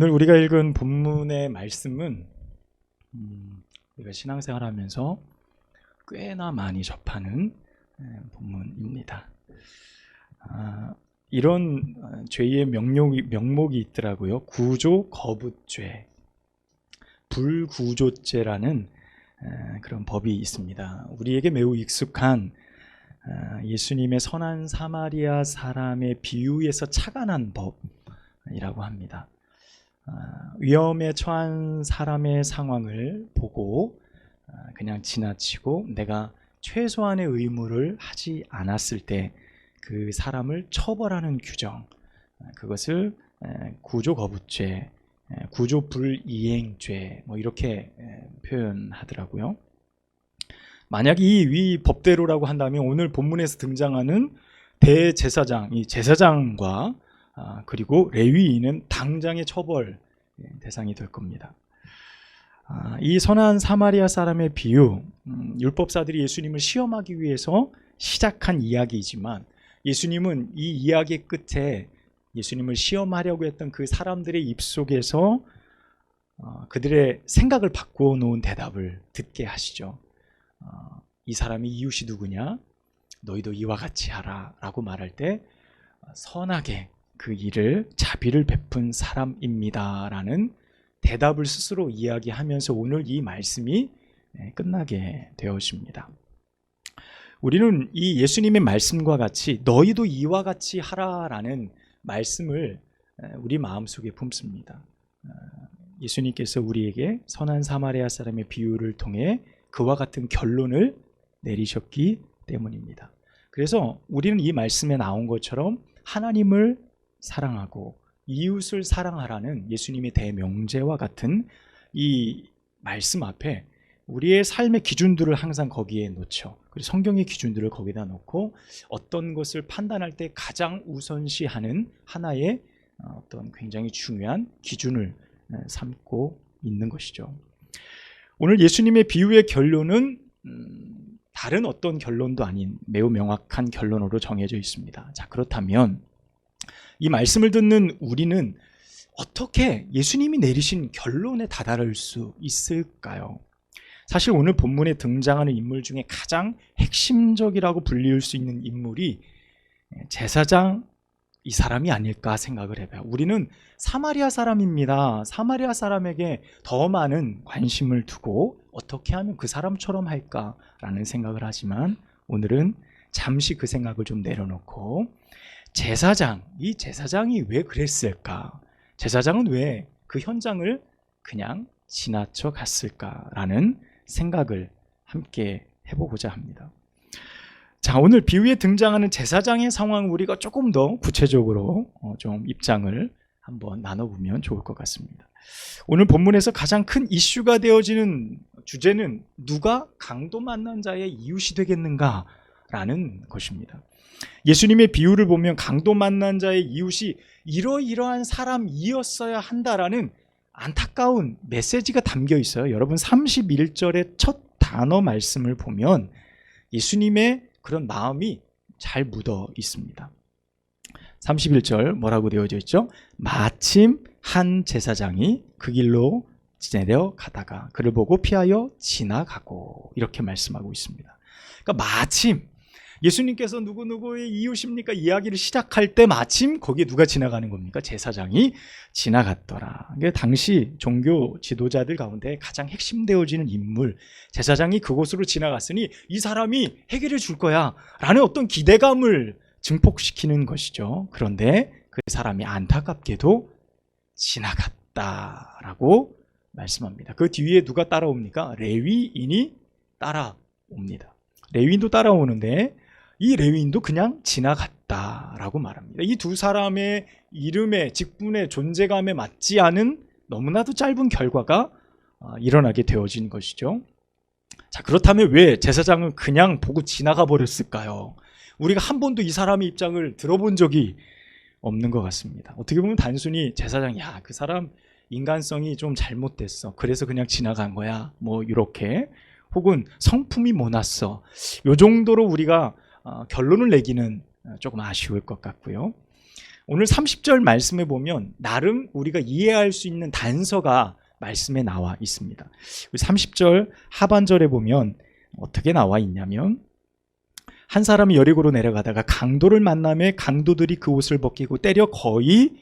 오늘 우리가 읽은 본문의 말씀은 음, 우리가 신앙생활하면서 꽤나 많이 접하는 에, 본문입니다. 아, 이런 어, 죄의 명목이, 명목이 있더라고요. 구조 거부죄, 불구조죄라는 에, 그런 법이 있습니다. 우리에게 매우 익숙한 아, 예수님의 선한 사마리아 사람의 비유에서 착안한 법이라고 합니다. 아, 위험에 처한 사람의 상황을 보고 아, 그냥 지나치고 내가 최소한의 의무를 하지 않았을 때 그 사람을 처벌하는 규정 아, 그것을 에, 구조 거부죄, 에, 구조 불이행죄 뭐 이렇게 에, 표현하더라고요. 만약 이 위 법대로라고 한다면 오늘 본문에서 등장하는 대제사장, 이 제사장과 아, 그리고 레위인은 당장의 처벌 예, 대상이 될 겁니다. 아, 이 선한 사마리아 사람의 비유, 음, 율법사들이 예수님을 시험하기 위해서 시작한 이야기이지만 예수님은 이 이야기 끝에 예수님을 시험하려고 했던 그 사람들의 입속에서 어, 그들의 생각을 바꾸어 놓은 대답을 듣게 하시죠. 어, 이 사람이 이웃이 누구냐? 너희도 이와 같이 하라 라고 말할 때 어, 선하게 그 일을 자비를 베푼 사람입니다라는 대답을 스스로 이야기하면서 오늘 이 말씀이 예, 끝나게 되었습니다. 우리는 이 예수님의 말씀과 같이 너희도 이와 같이 하라라는 말씀을 에, 우리 마음속에 품습니다. 어, 예수님께서 우리에게 선한 사마리아 사람의 비유를 통해 그와 같은 결론을 내리셨기 때문입니다. 그래서 우리는 이 말씀에 나온 것처럼 하나님을 사랑하고 이웃을 사랑하라는 예수님의 대명제와 같은 이 말씀 앞에 우리의 삶의 기준들을 항상 거기에 놓죠. 그리고 성경의 기준들을 거기다 놓고 어떤 것을 판단할 때 가장 우선시하는 하나의 어떤 굉장히 중요한 기준을 삼고 있는 것이죠. 오늘 예수님의 비유의 결론은 음, 다른 어떤 결론도 아닌 매우 명확한 결론으로 정해져 있습니다. 자 그렇다면 이 말씀을 듣는 우리는 어떻게 예수님이 내리신 결론에 다다를 수 있을까요? 사실 오늘 본문에 등장하는 인물 중에 가장 핵심적이라고 불릴 수 있는 인물이 제사장 이 사람이 아닐까 생각을 해봐요. 우리는 사마리아 사람입니다. 사마리아 사람에게 더 많은 관심을 두고 어떻게 하면 그 사람처럼 할까라는 생각을 하지만 오늘은 잠시 그 생각을 좀 내려놓고 제사장, 이 제사장이 왜 그랬을까? 제사장은 왜 그 현장을 그냥 지나쳐 갔을까라는 생각을 함께 해보고자 합니다. 자, 오늘 비유에 등장하는 제사장의 상황 우리가 조금 더 구체적으로 어, 좀 입장을 한번 나눠보면 좋을 것 같습니다. 오늘 본문에서 가장 큰 이슈가 되어지는 주제는 누가 강도 만난 자의 이웃이 되겠는가 라는 것입니다. 예수님의 비유를 보면 강도 만난 자의 이웃이 이러이러한 사람이었어야 한다라는 안타까운 메시지가 담겨 있어요. 여러분 31절의 첫 단어 말씀을 보면 예수님의 그런 마음이 잘 묻어 있습니다. 31절 뭐라고 되어져 있죠? 마침 한 제사장이 그 길로 내려가다가 그를 보고 피하여 지나가고 이렇게 말씀하고 있습니다. 그러니까 마침 예수님께서 누구누구의 이웃입니까? 이야기를 시작할 때 마침 거기에 누가 지나가는 겁니까? 제사장이 지나갔더라. 이게 당시 종교 지도자들 가운데 가장 핵심되어지는 인물, 제사장이 그곳으로 지나갔으니 이 사람이 해결해 줄 거야. 라는 어떤 기대감을 증폭시키는 것이죠. 그런데 그 사람이 안타깝게도 지나갔다라고 말씀합니다. 그 뒤에 누가 따라옵니까? 레위인이 따라옵니다. 레위인도 따라오는데 이 레위인도 그냥 지나갔다라고 말합니다. 이 두 사람의 이름의 직분의 존재감에 맞지 않은 너무나도 짧은 결과가 아, 일어나게 되어진 것이죠. 자, 그렇다면 왜 제사장은 그냥 보고 지나가 버렸을까요? 우리가 한 번도 이 사람의 입장을 들어본 적이 없는 것 같습니다. 어떻게 보면 단순히 제사장, 야, 그 사람 인간성이 좀 잘못됐어. 그래서 그냥 지나간 거야. 뭐, 이렇게. 혹은 성품이 모났어. 요 정도로 우리가 어, 결론을 내기는 조금 아쉬울 것 같고요. 오늘 30절 말씀에 보면 나름 우리가 이해할 수 있는 단서가 말씀에 나와 있습니다. 30절 하반절에 보면 어떻게 나와 있냐면 한 사람이 여리고로 내려가다가 강도를 만남에 강도들이 그 옷을 벗기고 때려 거의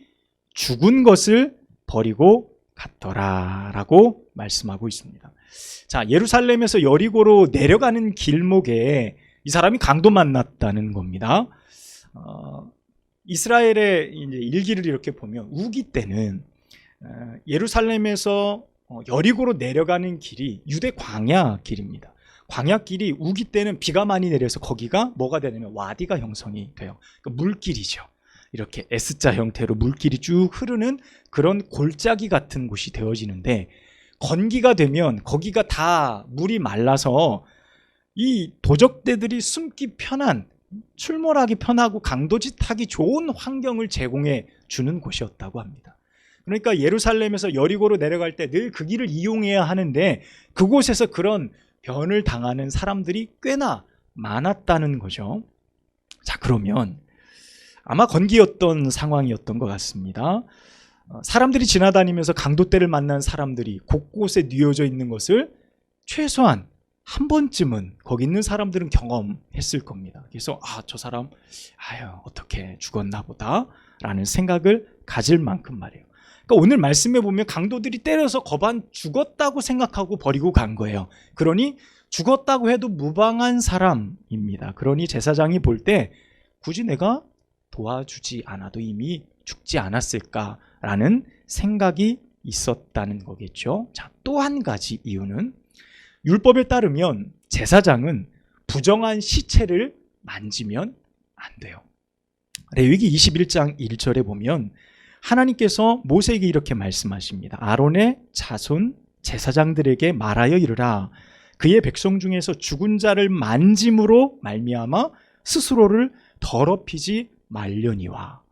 죽은 것을 버리고 갔더라라고 말씀하고 있습니다. 자, 예루살렘에서 여리고로 내려가는 길목에 이 사람이 강도 만났다는 겁니다. 어, 이스라엘의 이제 일기를 이렇게 보면 우기 때는 어, 예루살렘에서 어, 여리고로 내려가는 길이 유대 광야 길입니다. 광야 길이 우기 때는 비가 많이 내려서 거기가 뭐가 되냐면 와디가 형성이 돼요. 그러니까 물길이죠. 이렇게 S자 형태로 물길이 쭉 흐르는 그런 골짜기 같은 곳이 되어지는데 건기가 되면 거기가 다 물이 말라서 이 도적대들이 숨기 편한 출몰하기 편하고 강도짓하기 좋은 환경을 제공해 주는 곳이었다고 합니다. 그러니까 예루살렘에서 여리고로 내려갈 때 늘 그 길을 이용해야 하는데 그곳에서 그런 변을 당하는 사람들이 꽤나 많았다는 거죠. 자, 그러면 아마 건기였던 상황이었던 것 같습니다. 어, 사람들이 지나다니면서 강도떼를 만난 사람들이 곳곳에 뉘어져 있는 것을 최소한 한 번쯤은 거기 있는 사람들은 경험했을 겁니다. 그래서 아, 저 사람 아유, 어떻게 죽었나 보다라는 생각을 가질 만큼 말이에요. 그러니까 오늘 말씀에 보면 강도들이 때려서 거반 죽었다고 생각하고 버리고 간 거예요. 그러니 죽었다고 해도 무방한 사람입니다. 그러니 제사장이 볼 때 굳이 내가 도와주지 않아도 이미 죽지 않았을까라는 생각이 있었다는 거겠죠. 자, 또 한 가지 이유는 율법에 따르면 제사장은 부정한 시체를 만지면 안 돼요. 레위기 21장 1절에 보면 하나님께서 모세에게 이렇게 말씀하십니다. 아론의 자손 제사장들에게 말하여 이르라. 그의 백성 중에서 죽은 자를 만짐으로 말미암아 스스로를 더럽히지 말려니와.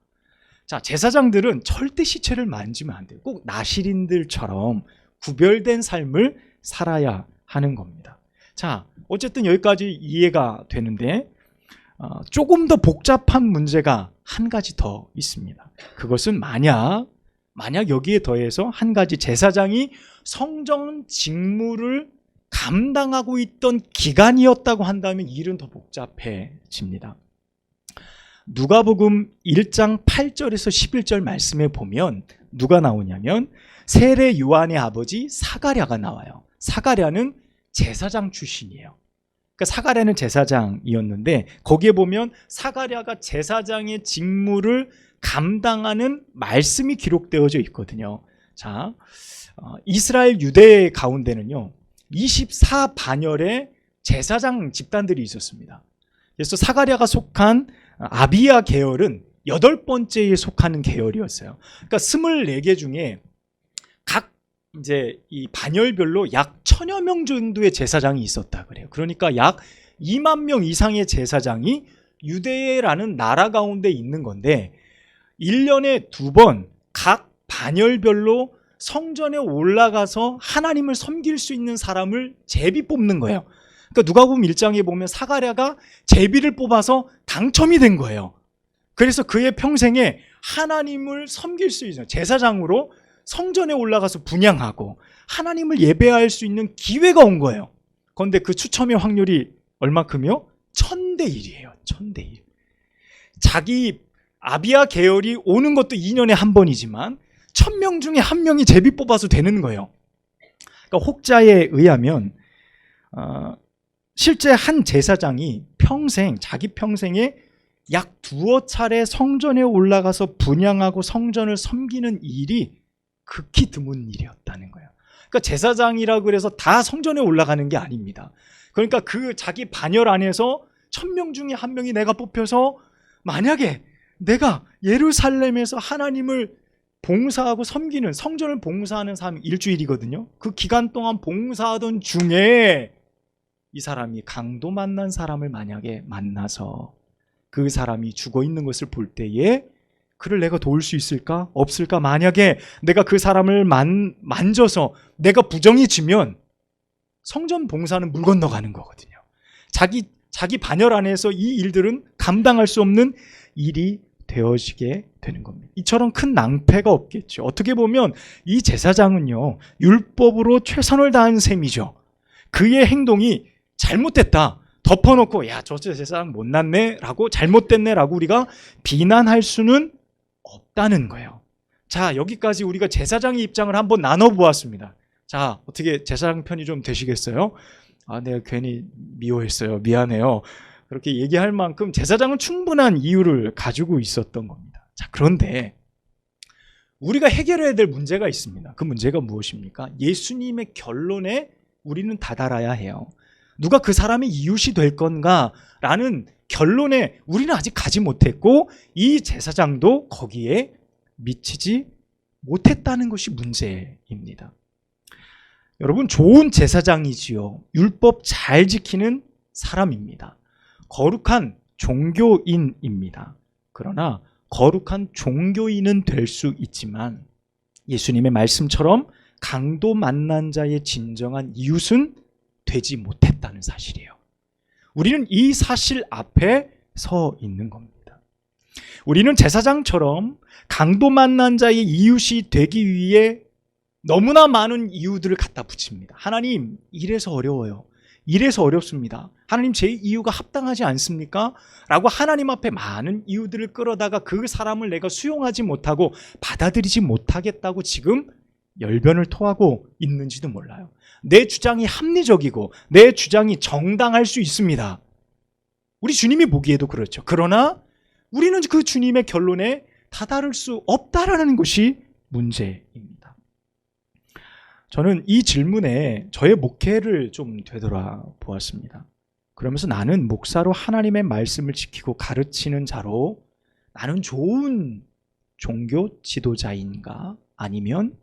자, 제사장들은 절대 시체를 만지면 안 돼요. 꼭 나시린들처럼 구별된 삶을 살아야 하는 겁니다. 자, 어쨌든 여기까지 이해가 되는데 어, 조금 더 복잡한 문제가 한 가지 더 있습니다. 그것은 만약 만약 여기에 더해서 한 가지 제사장이 성전 직무를 감당하고 있던 기간이었다고 한다면 일은 더 복잡해집니다. 누가복음 1장 8절에서 11절 말씀에 보면 누가 나오냐면 세례 요한의 아버지 사가랴가 나와요. 사가랴는 제사장 출신이에요. 그러니까 사가랴는 제사장이었는데 거기에 보면 사가랴가 제사장의 직무를 감당하는 말씀이 기록되어져 있거든요. 자, 어, 이스라엘 유대 가운데는요 24반열의 제사장 집단들이 있었습니다. 그래서 사가랴가 속한 아비야 계열은 여덟 번째에 속하는 계열이었어요. 그러니까 24개 중에 각 이제 이 반열별로 약 천여 명 정도의 제사장이 있었다 그래요. 그러니까 약 2만 명 이상의 제사장이 유대라는 나라 가운데 있는 건데 1년에 두 번 각 반열별로 성전에 올라가서 하나님을 섬길 수 있는 사람을 제비 뽑는 거예요. 그러니까 누가 보면 일장에 보면 사가랴가 제비를 뽑아서 당첨이 된 거예요. 그래서 그의 평생에 하나님을 섬길 수 있는 제사장으로 성전에 올라가서 분양하고 하나님을 예배할 수 있는 기회가 온 거예요. 그런데 그 추첨의 확률이 얼마큼이요? 천대 1이에요. 천대 1. 자기 아비아 계열이 오는 것도 2년에 한 번이지만 천 명 중에 한 명이 제비 뽑아서 되는 거예요. 그러니까 혹자에 의하면 어, 실제 한 제사장이 평생 자기 평생에 약 두어 차례 성전에 올라가서 분양하고 성전을 섬기는 일이 극히 드문 일이었다는 거예요. 그러니까 제사장이라고 그래서 다 성전에 올라가는 게 아닙니다. 그러니까 그 자기 반열 안에서 천 명 중에 한 명이 내가 뽑혀서 만약에 내가 예루살렘에서 하나님을 봉사하고 섬기는 성전을 봉사하는 사람이 일주일이거든요. 그 기간 동안 봉사하던 중에 이 사람이 강도 만난 사람을 만약에 만나서 그 사람이 죽어 있는 것을 볼 때에 그를 내가 도울 수 있을까? 없을까? 만약에 내가 그 사람을 만, 만져서 내가 부정이 지면 성전 봉사는 물 건너가는 거거든요. 자기 자기 반열 안에서 이 일들은 감당할 수 없는 일이 되어지게 되는 겁니다. 이처럼 큰 낭패가 없겠죠. 어떻게 보면 이 제사장은요, 율법으로 최선을 다한 셈이죠. 그의 행동이 잘못됐다. 덮어놓고, 야, 저 제사장 못났네? 라고, 잘못됐네? 라고 우리가 비난할 수는 없다는 거예요. 자, 여기까지 우리가 제사장의 입장을 한번 나눠보았습니다. 자, 어떻게 제사장 편이 좀 되시겠어요? 아, 내가 괜히 미워했어요. 미안해요. 그렇게 얘기할 만큼 제사장은 충분한 이유를 가지고 있었던 겁니다. 자, 그런데 우리가 해결해야 될 문제가 있습니다. 그 문제가 무엇입니까? 예수님의 결론에 우리는 다다라야 해요. 누가 그 사람의 이웃이 될 건가라는 결론에 우리는 아직 가지 못했고 이 제사장도 거기에 미치지 못했다는 것이 문제입니다. 여러분 좋은 제사장이지요. 율법 잘 지키는 사람입니다. 거룩한 종교인입니다. 그러나 거룩한 종교인은 될 수 있지만 예수님의 말씀처럼 강도 만난 자의 진정한 이웃은 되지 못했다는 사실이에요. 우리는 이 사실 앞에 서 있는 겁니다. 우리는 제사장처럼 강도 만난 자의 이웃이 되기 위해 너무나 많은 이유들을 갖다 붙입니다. 하나님, 이래서 어려워요. 이래서 어렵습니다. 하나님, 제 이유가 합당하지 않습니까? 라고 하나님 앞에 많은 이유들을 끌어다가 그 사람을 내가 수용하지 못하고 받아들이지 못하겠다고 지금 열변을 토하고 있는지도 몰라요. 내 주장이 합리적이고 내 주장이 정당할 수 있습니다. 우리 주님이 보기에도 그렇죠. 그러나 우리는 그 주님의 결론에 다다를 수 없다라는 것이 문제입니다. 저는 이 질문에 저의 목회를 좀 되돌아 보았습니다. 그러면서 나는 목사로 하나님의 말씀을 지키고 가르치는 자로 나는 좋은 종교 지도자인가 아니면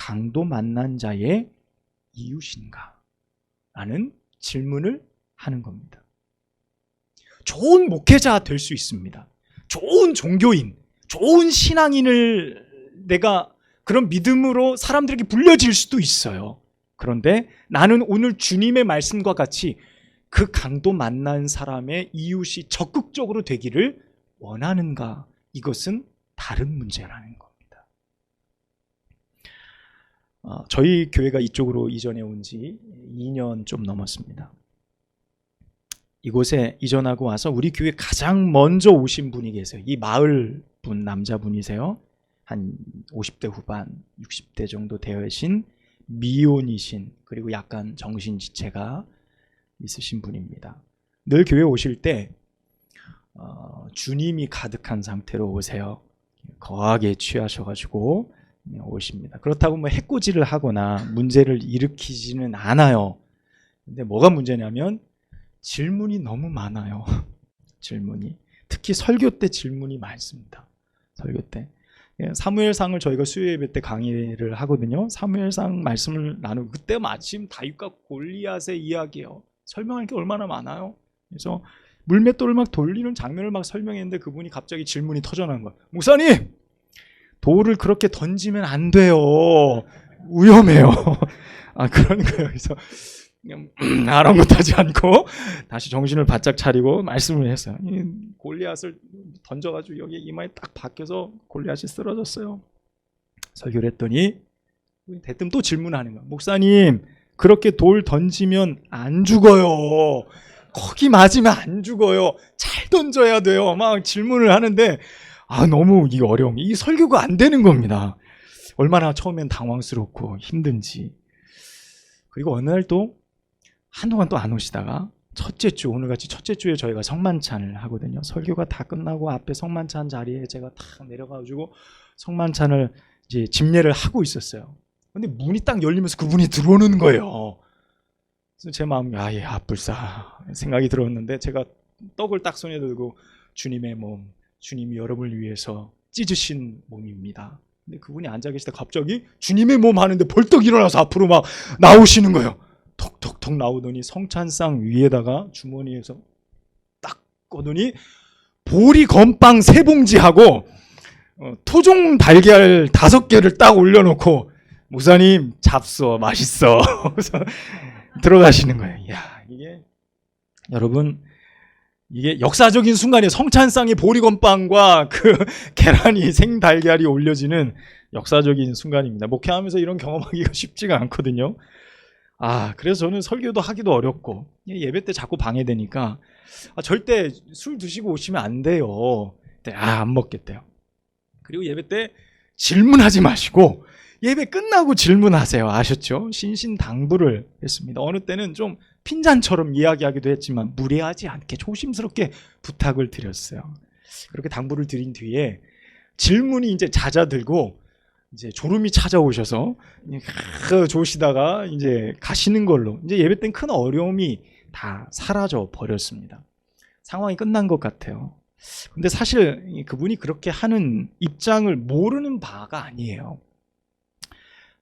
강도 만난 자의 이웃인가? 라는 질문을 하는 겁니다. 좋은 목회자 될 수 있습니다. 좋은 종교인, 좋은 신앙인을 내가 그런 믿음으로 사람들에게 불려질 수도 있어요. 그런데 나는 오늘 주님의 말씀과 같이 그 강도 만난 사람의 이웃이 적극적으로 되기를 원하는가? 이것은 다른 문제라는 겁니다. 어, 저희 교회가 이쪽으로 이전해 온 지 2년 좀 넘었습니다. 이곳에 이전하고 와서 우리 교회 가장 먼저 오신 분이 계세요. 이 마을 분 남자분이세요. 한 50대 후반, 60대 정도 되신 미혼이신 그리고 약간 정신 지체가 있으신 분입니다. 늘 교회 오실 때 어, 주님이 가득한 상태로 오세요. 거하게 취하셔가지고 오십니다. 그렇다고 뭐 해코지를 하거나 문제를 일으키지는 않아요. 근데 뭐가 문제냐면 질문이 너무 많아요. 질문이 특히 설교 때 질문이 많습니다. 설교 때 예, 사무엘상을 저희가 수요 예배 때 강의를 하거든요. 사무엘상 말씀을 나누고 그때 마침 다윗과 골리앗의 이야기예요. 설명할 게 얼마나 많아요. 그래서 물맷돌을 막 돌리는 장면을 막 설명했는데 그분이 갑자기 질문이 터져나온 거야. 목사님, 돌을 그렇게 던지면 안 돼요. 위험해요. 아 그런 거예요. 그래서 아랑곳하지 않고 다시 정신을 바짝 차리고 말씀을 했어요. 이 골리앗을 던져가지고 여기 이마에 딱 박혀서 골리앗이 쓰러졌어요. 설교를 했더니 대뜸 또 질문하는 거야. 목사님 그렇게 돌 던지면 안 죽어요. 거기 맞으면 안 죽어요. 잘 던져야 돼요. 막 질문을 하는데 아 너무 이게 어려운 게이 설교가 안 되는 겁니다. 얼마나 처음엔 당황스럽고 힘든지. 그리고 어느 날 또 한동안 또 안 오시다가 첫째 주 오늘같이 첫째 주에 저희가 성만찬을 하거든요. 설교가 다 끝나고 앞에 성만찬 자리에 제가 탁 내려가지고 성만찬을 이제 집례를 하고 있었어요. 근데 문이 딱 열리면서 그분이 들어오는 거예요. 그래서 제 마음이 아예 아뿔싸 생각이 들었는데 제가 떡을 딱 손에 들고 주님의 몸, 주님이 여러분을 위해서 찢으신 몸입니다. 근데 그분이 앉아 계시다 갑자기 주님의 몸 하는데 벌떡 일어나서 앞으로 막 나오시는 거예요. 톡톡톡 나오더니 성찬상 위에다가 주머니에서 딱 꺼더니 보리 건빵 세 봉지하고 어, 토종 달걀 다섯 개를 딱 올려놓고 목사님 잡숴 맛있어 들어가시는 거예요. 야 이게 여러분 이게 역사적인 순간에 성찬상에 보리건빵과 그 계란이 생달걀이 올려지는 역사적인 순간입니다. 목회하면서 이런 경험하기가 쉽지가 않거든요. 아, 그래서 저는 설교도 하기도 어렵고 예배 때 자꾸 방해되니까 아, 절대 술 드시고 오시면 안 돼요. 네, 아, 안 먹겠대요. 그리고 예배 때 질문하지 마시고 예배 끝나고 질문하세요. 아셨죠? 신신당부를 했습니다. 어느 때는 좀 핀잔처럼 이야기하기도 했지만 무례하지 않게 조심스럽게 부탁을 드렸어요. 그렇게 당부를 드린 뒤에 질문이 이제 잦아들고 이제 졸음이 찾아오셔서 크 조시다가 이제 가시는 걸로 이제 예배 땐큰 어려움이 다 사라져 버렸습니다. 상황이 끝난 것 같아요. 근데 사실 이 그분이 그렇게 하는 입장을 모르는 바가 아니에요.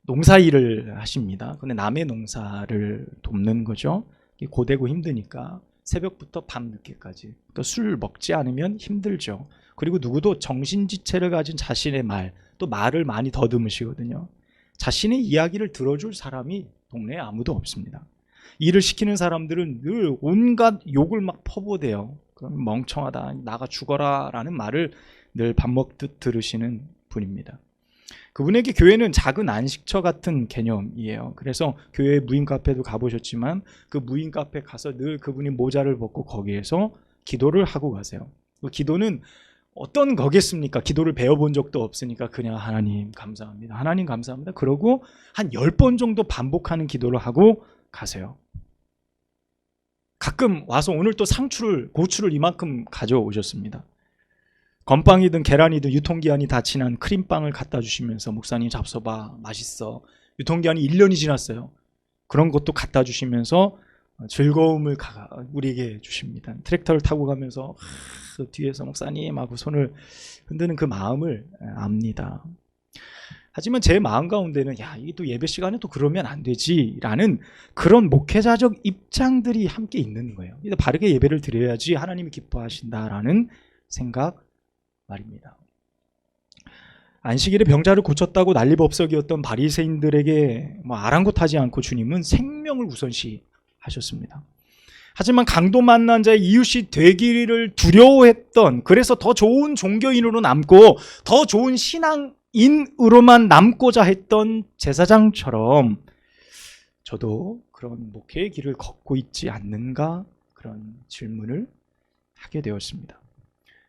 농사 일을 하십니다. 근데 남의 농사를 돕는 거죠. 고되고 힘드니까 새벽부터 밤 늦게까지. 그러니까 술 먹지 않으면 힘들죠. 그리고 누구도 정신지체를 가진 자신의 말, 또 말을 많이 더듬으시거든요. 자신의 이야기를 들어줄 사람이 동네에 아무도 없습니다. 일을 시키는 사람들은 늘 온갖 욕을 막 퍼부대요. 그럼 멍청하다, 나가 죽어라 라는 말을 늘 밥 먹듯 들으시는 분입니다. 그분에게 교회는 작은 안식처 같은 개념이에요. 그래서 교회 무인 카페도 가보셨지만 그 무인 카페 가서 늘 그분이 모자를 벗고 거기에서 기도를 하고 가세요. 그 기도는 어떤 거겠습니까? 기도를 배워본 적도 없으니까 그냥 하나님 감사합니다. 하나님 감사합니다. 그러고 한열번 정도 반복하는 기도를 하고 가세요. 가끔 와서 오늘 또 상추를 고추를 이만큼 가져오셨습니다. 건빵이든 계란이든 유통기한이 다 지난 크림빵을 갖다 주시면서 목사님 잡숴봐 맛있어. 유통기한이 1년이 지났어요. 그런 것도 갖다 주시면서 즐거움을 가- 우리에게 주십니다. 트랙터를 타고 가면서 하, 뒤에서 목사님 하고 손을 흔드는 그 마음을 압니다. 하지만 제 마음 가운데는 야 이게 또 예배 시간에 또 그러면 안 되지라는 그런 목회자적 입장들이 함께 있는 거예요. 바르게 예배를 드려야지 하나님이 기뻐하신다라는 생각 말입니다. 안식일에 병자를 고쳤다고 난리법석이었던 바리새인들에게 뭐 아랑곳하지 않고 주님은 생명을 우선시 하셨습니다. 하지만 강도 만난 자의 이웃이 되기를 두려워했던 그래서 더 좋은 종교인으로 남고 더 좋은 신앙인으로만 남고자 했던 제사장처럼 저도 그런 목회의 길을 걷고 있지 않는가 그런 질문을 하게 되었습니다.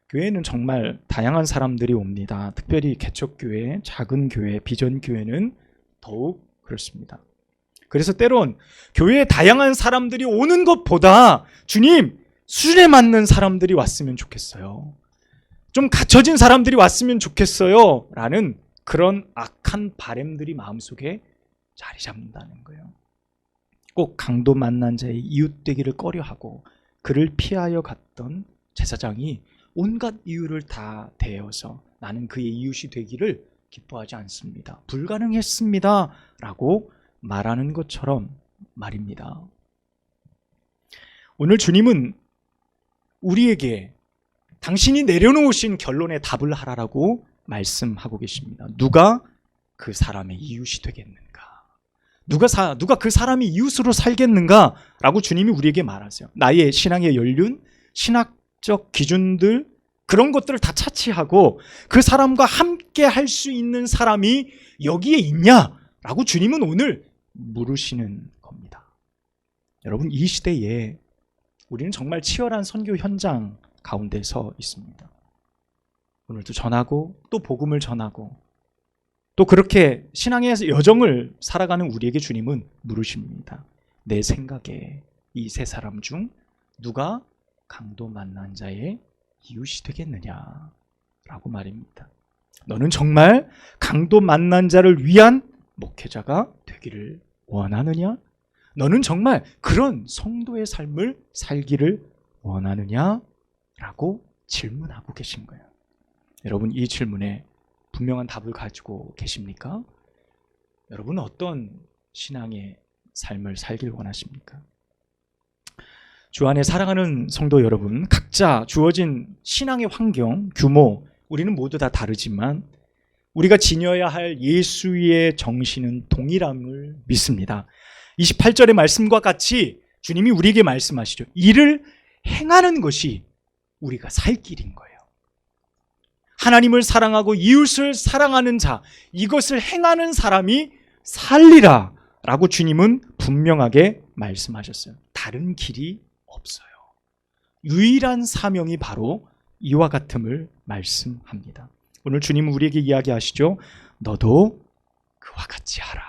교회는 정말 다양한 사람들이 옵니다. 특별히 개척교회, 작은 교회, 비전 교회는 더욱 그렇습니다. 그래서 때론 교회에 다양한 사람들이 오는 것보다 주님 수준에 맞는 사람들이 왔으면 좋겠어요. 좀 갖춰진 사람들이 왔으면 좋겠어요. 라는 그런 악한 바램들이 마음속에 자리 잡는다는 거예요. 꼭 강도 만난 자의 이웃되기를 꺼려하고 그를 피하여 갔던 제사장이 온갖 이유를 다 대어서 나는 그의 이웃이 되기를 기뻐하지 않습니다. 불가능했습니다. 라고 말하는 것처럼 말입니다. 오늘 주님은 우리에게 당신이 내려놓으신 결론에 답을 하라라고 말씀하고 계십니다. 누가 그 사람의 이웃이 되겠는가? 누가 사, 누가 그 사람이 이웃으로 살겠는가? 라고 주님이 우리에게 말하세요. 나의 신앙의 연륜, 신학 적 기준들, 그런 것들을 다 차치하고 그 사람과 함께 할 수 있는 사람이 여기에 있냐? 라고 주님은 오늘 물으시는 겁니다. 여러분, 이 시대에 우리는 정말 치열한 선교 현장 가운데 서 있습니다. 오늘도 전하고 또 복음을 전하고 또 그렇게 신앙의 여정을 살아가는 우리에게 주님은 물으십니다. 내 생각에 이 세 사람 중 누가 강도 만난 자의 이웃이 되겠느냐? 라고 말입니다. 너는 정말 강도 만난 자를 위한 목회자가 되기를 원하느냐? 너는 정말 그런 성도의 삶을 살기를 원하느냐? 라고 질문하고 계신 거예요. 여러분, 이 질문에 분명한 답을 가지고 계십니까? 여러분은 어떤 신앙의 삶을 살길 원하십니까? 주 안에 사랑하는 성도 여러분, 각자 주어진 신앙의 환경, 규모, 우리는 모두 다 다르지만 우리가 지녀야 할 예수의 정신은 동일함을 믿습니다. 28절의 말씀과 같이 주님이 우리에게 말씀하시죠. 이를 행하는 것이 우리가 살 길인 거예요. 하나님을 사랑하고 이웃을 사랑하는 자, 이것을 행하는 사람이 살리라 라고 주님은 분명하게 말씀하셨어요. 다른 길이 없어요. 유일한 사명이 바로 이와 같음을 말씀합니다. 오늘 주님은 우리에게 이야기하시죠. 너도 그와 같이 하라.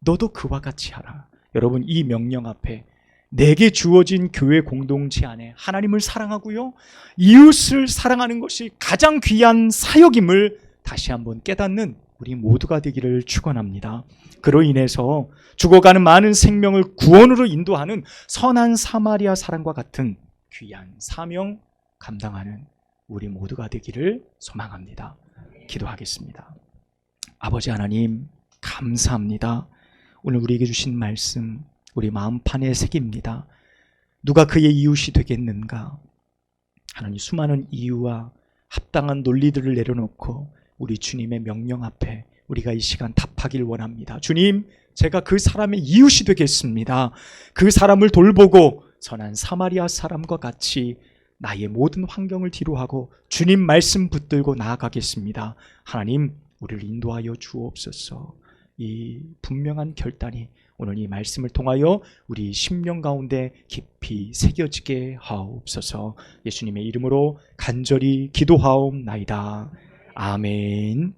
너도 그와 같이 하라. 여러분 이 명령 앞에 내게 주어진 교회 공동체 안에 하나님을 사랑하고요. 이웃을 사랑하는 것이 가장 귀한 사역임을 다시 한번 깨닫는 우리 모두가 되기를 축원합니다. 그로 인해서 죽어가는 많은 생명을 구원으로 인도하는 선한 사마리아 사람과 같은 귀한 사명 감당하는 우리 모두가 되기를 소망합니다. 기도하겠습니다. 아버지 하나님 감사합니다. 오늘 우리에게 주신 말씀 우리 마음판에 새깁니다. 누가 그의 이웃이 되겠는가? 하나님 수많은 이유와 합당한 논리들을 내려놓고 우리 주님의 명령 앞에 우리가 이 시간 답하길 원합니다. 주님, 제가 그 사람의 이웃이 되겠습니다. 그 사람을 돌보고 선한 사마리아 사람과 같이 나의 모든 환경을 뒤로하고 주님 말씀 붙들고 나아가겠습니다. 하나님, 우리를 인도하여 주옵소서. 이 분명한 결단이 오늘 이 말씀을 통하여 우리 심령 가운데 깊이 새겨지게 하옵소서. 예수님의 이름으로 간절히 기도하옵나이다. 아멘.